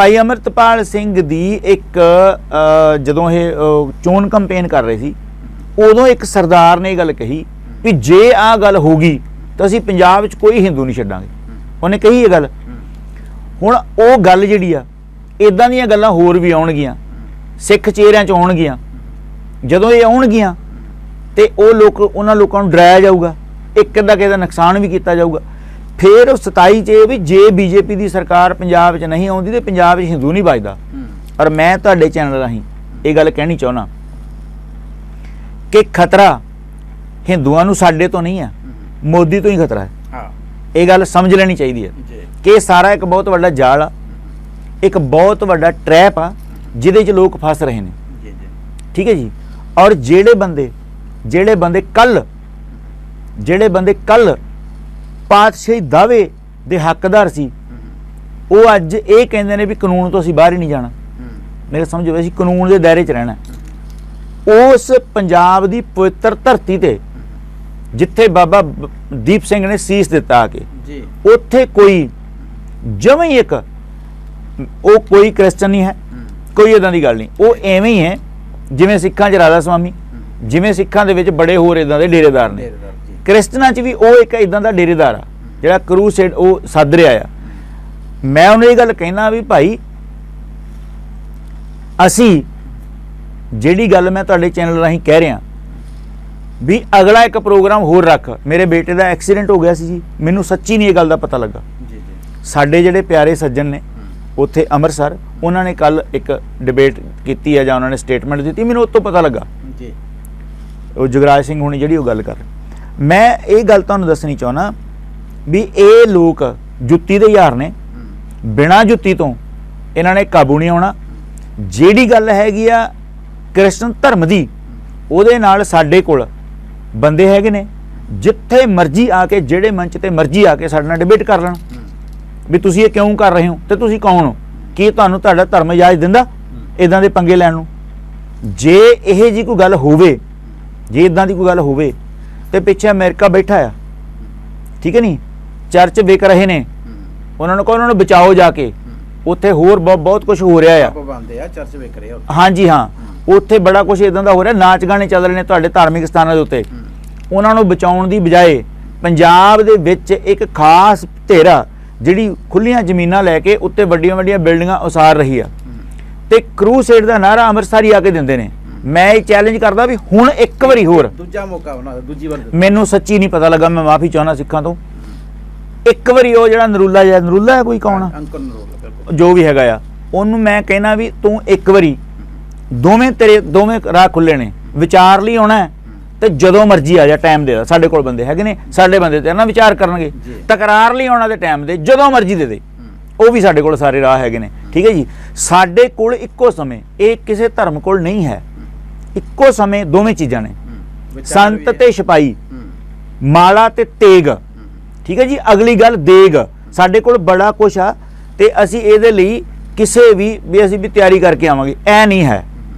ਭਾਈ ਅਮਰਤਪਾਲ ਸਿੰਘ ਦੀ ਇੱਕ ਜਦੋਂ ਇਹ ਚੋਣ ਕੈਂਪੇਨ ਕਰ ਰਹੇ ਸੀ, ਉਦੋਂ ਇੱਕ ਸਰਦਾਰ ਨੇ ਇਹ ਗੱਲ ਕਹੀ ਕਿ ਜੇ ਆ ਗੱਲ ਹੋਗੀ ਤਾਂ ਅਸੀਂ ਪੰਜਾਬ ਵਿੱਚ ਕੋਈ ਹਿੰਦੂ ਨਹੀਂ ਛੱਡਾਂਗੇ। ਉਹਨੇ ਕਹੀ ਇਹ ਗੱਲ। ਹੁਣ ਉਹ ਗੱਲ ਜਿਹੜੀ ਆ ਇਦਾਂ ਦੀਆਂ ਗੱਲਾਂ ਹੋਰ ਵੀ ਆਉਣਗੀਆਂ, ਸਿੱਖ ਚਿਹਰਿਆਂ 'ਚ ਆਉਣਗੀਆਂ। ਜਦੋਂ ਇਹ ਆਉਣਗੀਆਂ ਤੇ ਉਹ ਲੋਕ, ਉਹਨਾਂ ਲੋਕਾਂ ਨੂੰ ਡਰਾਇਆ ਜਾਊਗਾ, ਇੱਕ ਦਾ ਕਿਸੇ ਦਾ ਨੁਕਸਾਨ ਵੀ ਕੀਤਾ ਜਾਊਗਾ। ਫਿਰ ਉਹ 27 ਚ ਇਹ ਵੀ ਜੇ ਬੀਜੇਪੀ ਦੀ ਸਰਕਾਰ ਪੰਜਾਬ ਵਿੱਚ ਨਹੀਂ ਆਉਂਦੀ ਤੇ ਪੰਜਾਬ ਵਿੱਚ ਹਿੰਦੂ ਨਹੀਂ ਵੱਜਦਾ। ਔਰ ਮੈਂ ਤੁਹਾਡੇ ਚੈਨਲ ਰਾਹੀਂ ਇਹ ਗੱਲ ਕਹਿਣੀ ਚਾਹੁੰਦਾ ਕਿ ਖਤਰਾ ਹਿੰਦੂਆਂ ਨੂੰ ਸਾਡੇ ਤੋਂ ਨਹੀਂ ਹੈ ਮੋਦੀ ਤੋਂ ਹੀ ਖਤਰਾ ਹੈ। ਹਾਂ। ਇਹ ਗੱਲ ਸਮਝ ਲੈਣੀ ਚਾਹੀਦੀ ਹੈ ਕਿ ਇਹ ਸਾਰਾ ਇੱਕ ਬਹੁਤ ਵੱਡਾ ਜਾਲ ਆ ਇੱਕ ਬਹੁਤ ਵੱਡਾ ਟ੍ਰੈਪ ਆ ਜਿਹਦੇ 'ਚ ਲੋਕ ਫਸ ਰਹੇ ਨੇ। ਜੀ ਜੀ। ਠੀਕ ਹੈ ਜੀ? ਔਰ ਜਿਹੜੇ ਬੰਦੇ ਜਿਹੜੇ ਬੰਦੇ ਕੱਲ ਜਿਹੜੇ ਬੰਦੇ ਕੱਲ ਪਾਤਸ਼ਾਹੀ ਦਾਅਵੇ ਦੇ ਹੱਕਦਾਰ ਸੀ। ਉਹ ਅੱਜ ਇਹ ਕਹਿੰਦੇ ਨੇ ਵੀ ਕਾਨੂੰਨ ਤੋਂ ਅਸੀਂ ਬਾਹਰ ਹੀ ਨਹੀਂ ਜਾਣਾ। ਮੇਰੇ ਸਮਝੋ ਅਸੀਂ ਕਾਨੂੰਨ ਦੇ ਦਾਇਰੇ 'ਚ ਰਹਿਣਾ। ਉਸ ਪੰਜਾਬ ਦੀ ਪਵਿੱਤਰ ਧਰਤੀ ਤੇ ਜਿੱਥੇ ਬਾਬਾ ਦੀਪ ਸਿੰਘ ਨੇ ਸੀਸ ਦਿੱਤਾ ਆ ਕੇ ਜੀ। ਉੱਥੇ ਕੋਈ ਹੀ ਇੱਕ ਉਹ ਕੋਈ ਕ੍ਰਿਸਚਨ ਨਹੀਂ ਹੈ ਕੋਈ ਇਦਾਂ ਦੀ ਗੱਲ ਨਹੀਂ। ਉਹ ਐਵੇਂ ਹੀ ਹੈ ਜਿਵੇਂ ਸਿੱਖਾਂ 'ਚ ਰਾਧਾ ਸੁਆਮੀ ਜਿਵੇਂ ਸਿੱਖਾਂ ਦੇ ਵਿੱਚ ਬੜੇ ਹੋਰ ਇਦਾਂ ਦੇ ਡੇਰੇਦਾਰ ਨੇ। ਕ੍ਰਿਸਚਨਾਂ 'ਚ ਵੀ ਉਹ ਇੱਕ ਇਦਾਂ ਦਾ ਡੇਰੇਦਾਰ ਆ ਜਿਹੜਾ ਕਰੂਸੇਡ ਉਹ ਸੱਦ ਰਿਹਾ ਆ। ਮੈਂ ਉਹਨੂੰ ਇਹ ਗੱਲ ਕਹਿਣਾ ਵੀ ਭਾਈ ਅਸੀਂ ਜਿਹੜੀ ਗੱਲ ਮੈਂ ਤੁਹਾਡੇ ਚੈਨਲ ਰਾਹੀਂ ਕਹਿ ਰਿਹਾ ਵੀ ਅਗਲਾ ਇੱਕ ਪ੍ਰੋਗਰਾਮ ਹੋਰ ਰੱਖ। ਮੇਰੇ ਬੇਟੇ ਦਾ ਐਕਸੀਡੈਂਟ ਹੋ ਗਿਆ ਸੀ ਜੀ ਮੈਨੂੰ ਸੱਚੀ ਨਹੀਂ ਇਹ ਗੱਲ ਦਾ ਪਤਾ ਲੱਗਾ। ਜੀ ਜੀ। ਸਾਡੇ ਜਿਹੜੇ ਪਿਆਰੇ ਸੱਜਣ ਨੇ ਉੱਥੇ ਅੰਮ੍ਰਿਤਸਰ ਉਹਨਾਂ ਨੇ ਕੱਲ ਇੱਕ ਡਿਬੇਟ ਕੀਤੀ ਹੈ ਜਾਂ ਉਹਨਾਂ ਨੇ ਸਟੇਟਮੈਂਟ ਦਿੱਤੀ ਮੈਨੂੰ ਉਹ ਤੋਂ ਪਤਾ ਲੱਗਾ। ਜੀ। ਉਹ ਜਗਰਾਜ ਸਿੰਘ ਹੁਣੀ ਜਿਹੜੀ ਉਹ ਗੱਲ ਕਰ ਰਹੇ। ਮੈਂ ਇਹ ਗੱਲ ਤੁਹਾਨੂੰ ਦੱਸਣੀ ਚਾਹਣਾ ਵੀ ਇਹ ਲੋਕ ਜੁੱਤੀ ਦੇ ਯਾਰ ਨੇ। ਬਿਨਾਂ ਜੁੱਤੀ ਤੋਂ ਇਹਨਾਂ ਨੇ ਕਾਬੂ ਨਹੀਂ ਆਉਣਾ। ਜਿਹੜੀ ਗੱਲ ਹੈਗੀ ਆ ਕ੍ਰਿਸ਼ਨ ਧਰਮ ਦੀ, ਉਹਦੇ ਨਾਲ ਸਾਡੇ ਕੋਲ ਬੰਦੇ ਹੈਗੇ ਨੇ। ਜਿੱਥੇ ਮਰਜ਼ੀ ਆ ਕੇ, ਜਿਹੜੇ ਮੰਚ ਤੇ ਮਰਜ਼ੀ ਆ ਕੇ ਸਾਡੇ ਨਾਲ ਡਿਬੇਟ ਕਰ ਲੈਣ। ਵੀ ਤੁਸੀਂ ਇਹ ਕਿਉਂ ਕਰ ਰਹੇ ਹੋ ਤੇ ਤੁਸੀਂ ਕੌਣ ਹੋ? ਕੀ ਤੁਹਾਨੂੰ ਤੁਹਾਡਾ ਧਰਮ ਇਜਾਜ਼ਤ ਦਿੰਦਾ ਇਦਾਂ ਦੇ ਪੰਗੇ ਲੈਣ ਨੂੰ? ਜੇ ਇਹ ਜੀ ਕੋਈ ਗੱਲ ਹੋਵੇ, ਜੇ ਇਦਾਂ ਦੀ ਕੋਈ ਗੱਲ ਹੋਵੇ ਤੇ ਪਿੱਛੇ ਅਮਰੀਕਾ ਬੈਠਾ ਆ। ਠੀਕ ਹੈ ਨਹੀਂ ਚਰਚ ਵਿਕ ਰਹੇ ਨੇ। ਉਹਨਾਂ ਨੂੰ ਕਹੋ ਉਹਨਾਂ ਨੂੰ ਬਚਾਓ ਜਾ ਕੇ। ਉੱਥੇ ਹੋਰ ਬਹੁਤ ਕੁਝ ਹੋ ਰਿਹਾ ਆ। ਚਰਚ ਵੇਖ ਰਹੇ ਹਾਂਜੀ ਹਾਂ। ਉੱਥੇ ਬੜਾ ਕੁਝ ਇਦਾਂ ਦਾ ਹੋ ਰਿਹਾ ਨਾਚ ਗਾਣੇ ਚੱਲ ਰਹੇ ਨੇ ਤੁਹਾਡੇ ਧਾਰਮਿਕ ਸਥਾਨਾਂ ਦੇ ਉੱਤੇ। ਉਹਨਾਂ ਨੂੰ ਬਚਾਉਣ ਦੀ ਬਜਾਏ ਪੰਜਾਬ ਦੇ ਵਿੱਚ ਇੱਕ ਖਾਸ ਧਿਰ ਜਿਹੜੀ ਖੁੱਲੀਆਂ ਜ਼ਮੀਨਾਂ ਲੈ ਕੇ ਉੱਤੇ ਵੱਡੀਆਂ ਵੱਡੀਆਂ ਬਿਲਡਿੰਗਾਂ ਉਸਾਰ ਰਹੀ ਆ। ਤੇ ਕਰੂਸੇਡ ਦਾ ਨਾਰਾ ਅੰਮ੍ਰਿਤਸਰੀ ਆ ਕੇ ਦਿੰਦੇ ਨੇ। ਮੈਂ ਇਹ ਚੈਲੰਜ ਕਰਦਾ ਵੀ ਹੁਣ ਇੱਕ ਵਾਰੀ ਹੋਰ। ਦੂਜਾ ਮੌਕਾ ਬਣਾ ਦਿਓ, ਦੂਜੀ ਵਾਰ। ਮੈਨੂੰ ਸੱਚੀ ਨਹੀਂ ਪਤਾ ਲੱਗਾ ਮੈਂ ਮਾਫੀ ਚਾਹਣਾ ਸਿੱਖਾਂ ਤੋਂ। ਇੱਕ ਵਾਰੀ ਉਹ ਜਿਹੜਾ ਨਰੂਲਾ ਜਾਂ ਨਰੂਲਾ ਹੈ ਕੋਈ ਕੌਣ ਆ? ਅੰਕਲ ਨਰੋਲ ਬਿਲਕੁਲ। ਜੋ ਵੀ ਹੈਗਾ ਆ ਉਹਨੂੰ ਮੈਂ ਕਹਿਣਾ ਵੀ ਤੂੰ ਇੱਕ ਵਾਰੀ ਦੋਵੇਂ ਤੇਰੇ ਦੋਵੇਂ ਰਾਹ ਖੁੱਲੇ ਨੇ ਵਿਚਾਰ ਲਈ ਆਉਣਾ ਤੇ ਜਦੋਂ ਮਰਜ਼ੀ ਆ ਜਾ ਟਾਈਮ ਦੇ ਦਾ। ਸਾਡੇ ਕੋਲ ਬੰਦੇ ਹੈਗੇ ਨੇ ਸਾਡੇ ਬੰਦੇ ਤੇਰੇ ਨਾਲ ਵਿਚਾਰ ਕਰਨਗੇ। ਤਕਰਾਰ ਲਈ ਆਉਣਾ ਤੇ ਟਾਈਮ ਦੇ ਜਦੋਂ ਮਰਜ਼ੀ ਦੇ ਦੇ। ਉਹ ਵੀ ਸਾਡੇ ਕੋਲ ਸਾਰੇ ਰਾਹ ਹੈਗੇ ਨੇ ਠੀਕ ਹੈ ਜੀ? ਸਾਡੇ ਕੋਲ ਇੱਕੋ ਸਮੇਂ ਇਹ ਕਿਸੇ ਧਰਮ ਕੋਲ ਨਹੀਂ ਹੈ। ਇੱਕੋ ਸਮੇਂ ਦੋਵੇਂ ਚੀਜ਼ਾਂ ਨੇ। ਸੰਤ। ਤੇ ਸਿਪਾਈ ਮਾਲਾ ਤੇ ਤੇਗ। ਠੀਕ ਹੈ ਜੀ? ਅਗਲੀ ਗੱਲ ਦੇਗ। ਸਾਡੇ ਕੋਲ ਬੜਾ ਕੁਛ ਆ ਤੇ ਅਸੀਂ ਇਹਦੇ ਲਈ ਕਿਸੇ ਵੀ ਵੀ ਅਸੀਂ ਵੀ ਤਿਆਰੀ ਕਰਕੇ ਆਵਾਂਗੇ। ਐ ਨਹੀਂ ਹੈ।